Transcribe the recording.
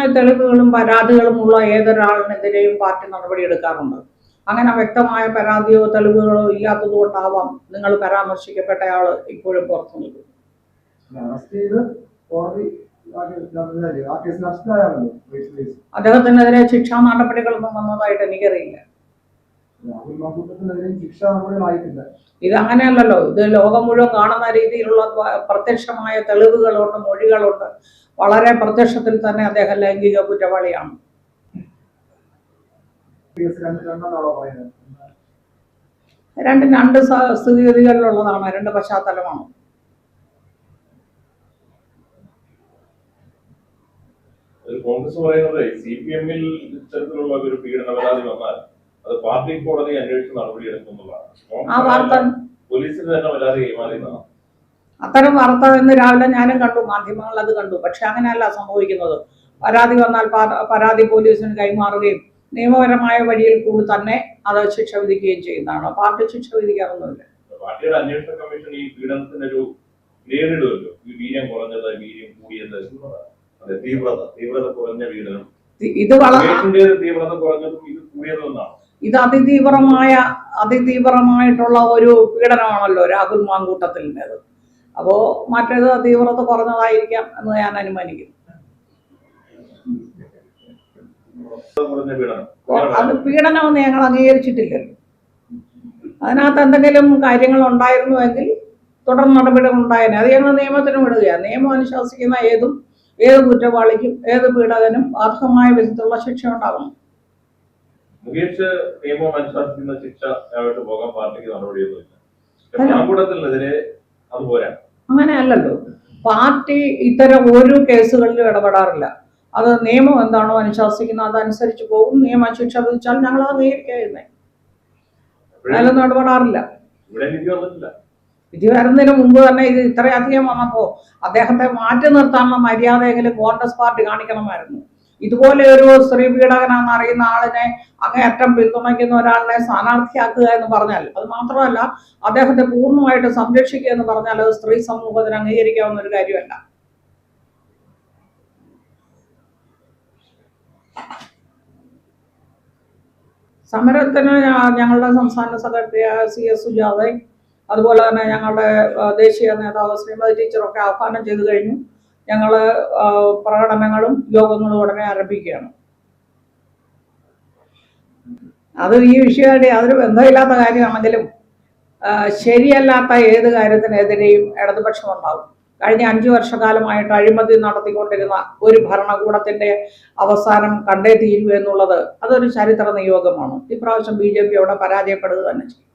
വ്യക്തമായ തെളിവുകളും പരാതികളും ഉള്ള ഏതൊരാളിനെതിരെയും പാർട്ടി നടപടിയെടുക്കാറുണ്ട് അങ്ങനെ വ്യക്തമായ പരാതിയോ തെളിവുകളോ ഇല്ലാത്തതുകൊണ്ടാവാം നിങ്ങൾ പരാമർശിക്കപ്പെട്ടയാൾ ഇപ്പോഴും പുറത്തു നിൽക്കും അദ്ദേഹത്തിനെതിരെ ശിക്ഷാ നടപടികളൊന്നും വന്നതായിട്ട് എനിക്കറിയില്ല രാഹുൽ മാക്കൂട്ടത്തിനെതിരെയും ശിക്ഷ നടപടികളായിട്ടില്ല ഇത് അങ്ങനെയല്ലല്ലോ. ഇത് ലോകം മുഴുവൻ കാണുന്ന രീതിയിലുള്ള പ്രത്യക്ഷമായ തെളിവുകളുണ്ട് മൊഴികളുണ്ട്. വളരെ പ്രത്യക്ഷത്തിൽ തന്നെ അദ്ദേഹം ലൈംഗിക കുറ്റവാളിയാണ്. രണ്ട് രണ്ടും രണ്ട് സ്ഥിതിഗതികളിലുള്ളതാണ്. രണ്ട് പശ്ചാത്തലമാണ്. കോൺഗ്രസ് പറയുന്നത് സി പി എമ്മിൽ ഇത്തരത്തിലുള്ള ഒരു പീഡന പരാതി വന്നാൽ അത് പാർട്ടി കോടതി അന്വേഷിച്ച് നടപടിയെടുക്കും എന്നുള്ളതാണ് പോലീസിന് തന്നെ വല്ലാതെ കൈമാറിയതാണ്. അത്തരം വാർത്ത ഇന്ന് രാവിലെ ഞാനും കണ്ടു മാധ്യമങ്ങൾ അത് കണ്ടു. പക്ഷെ അങ്ങനെയല്ല സംഭവിക്കുന്നത്. പരാതി വന്നാൽ പരാതി പോലീസിന് കൈമാറുകയും നിയമപരമായ വഴിയിൽ കൂടി തന്നെ അത് ശിക്ഷ വിധിക്കുകയും ചെയ്യുന്നതാണ്. പാർട്ടി ശിക്ഷ വിധിക്കാറൊന്നുമില്ല. പാർട്ടിയുടെ അന്വേഷണ കമ്മീഷൻ ഈ നേരിടുമല്ലോ. ഈ വീര്യം കുറഞ്ഞത് വീര്യം കൂടിയത് തീവ്രത തീവ്രത കുറഞ്ഞ പീഡനം. ഇത് തീവ്രത കുറഞ്ഞതും ഇത് കൂടിയതെന്നാണ് ഇത് അതിതീവ്രമായ അതിതീവ്രമായിട്ടുള്ള ഒരു പീഡനമാണല്ലോ രാഹുൽ മാങ്കൂട്ടത്തിന്റെത് അപ്പോ മറ്റേത് തീവ്രത കുറഞ്ഞതായിരിക്കാം എന്ന് ഞാൻ അനുമാനിക്കുന്നു. അത് പീഡനമെന്ന് ഞങ്ങൾ അംഗീകരിച്ചിട്ടില്ലല്ലോ അതിനകത്ത് എന്തെങ്കിലും കാര്യങ്ങൾ ഉണ്ടായിരുന്നുവെങ്കിൽ തുടർ നടപടികൾ ഉണ്ടായേനെ. അത് ഞങ്ങൾ നിയമത്തിന് വിടുകയാണ് നിയമം അനുശാസിക്കുന്ന ഏതും ഏത് കുറ്റവാളിക്കും ഏത് പീഡകനും അർഹമായ വിധത്തിലുള്ള ശിക്ഷ ഉണ്ടാകണം. മുകേഷ് നിയമം അനുശാസിക്കുന്ന ശിക്ഷ ആയിട്ട് പോകാൻ പാർട്ടിക്ക് നടപടിയൊന്നുമില്ല. മാങ്കുടത്തിനെതിരെ അത് പോരാ. അങ്ങനെയല്ലല്ലോ. പാർട്ടി ഇത്തരം ഒരു കേസുകളിലും ഇടപെടാറില്ല. അത് നിയമം എന്താണോ അനുശാസിക്കുന്നത് അതനുസരിച്ച് പോകും. നിയമം ശിക്ഷ വിധിച്ചാൽ ഞങ്ങൾ അത് അംഗീകരിക്കുന്നേ അതിലൊന്നും ഇടപെടാറില്ല. വിധി വരുന്നതിന് മുമ്പ് തന്നെ ഇത് ഇത്രയധികം വന്നപ്പോൾ അദ്ദേഹത്തെ മാറ്റി നിർത്താനുള്ള മര്യാദയെങ്കിലും കോൺഗ്രസ് പാർട്ടി കാണിക്കണമായിരുന്നു. ഇതുപോലെ ഒരു സ്ത്രീ പീഡകനാണെന്ന് അറിയുന്ന ആളിനെ അങ്ങേയറ്റം പിന്തുണയ്ക്കുന്ന ഒരാളിനെ സ്ഥാനാർത്ഥിയാക്കുക എന്ന് പറഞ്ഞാൽ അത് മാത്രമല്ല അദ്ദേഹത്തെ പൂർണമായിട്ട് സംരക്ഷിക്കുക എന്ന് പറഞ്ഞാൽ അത് സ്ത്രീ സമൂഹത്തിന് അംഗീകരിക്കാവുന്ന ഒരു കാര്യമല്ല. സമരത്തിന് ഞങ്ങളുടെ സംസ്ഥാന സെക്രട്ടറി സി എസ് സുജാതയും അതുപോലെ തന്നെ ഞങ്ങളുടെ ദേശീയ നേതാവ് ശ്രീമതി ടീച്ചറൊക്കെ ആഹ്വാനം ചെയ്തു കഴിഞ്ഞു. ഞങ്ങൾ പ്രകടനങ്ങളും യോഗങ്ങളും ഉടനെ ആരംഭിക്കുകയാണ്. അത് ഈ വിഷയമായിട്ട് യാതൊരു ബന്ധമില്ലാത്ത കാര്യമാണെങ്കിലും ശരിയല്ലാത്ത ഏത് കാര്യത്തിനെതിരെയും ഇടതുപക്ഷം ഉണ്ടാവും. കഴിഞ്ഞ അഞ്ചു വർഷക്കാലമായിട്ട് അഴിമതി നടത്തിക്കൊണ്ടിരുന്ന ഒരു ഭരണകൂടത്തിന്റെ അവസാനം കണ്ടേ തീരൂ എന്നുള്ളത് അതൊരു ചരിത്ര നിയോഗമാണ്. ഇപ്രാവശ്യം ബി ജെ പി അവിടെ പരാജയപ്പെടുക തന്നെ ചെയ്യും.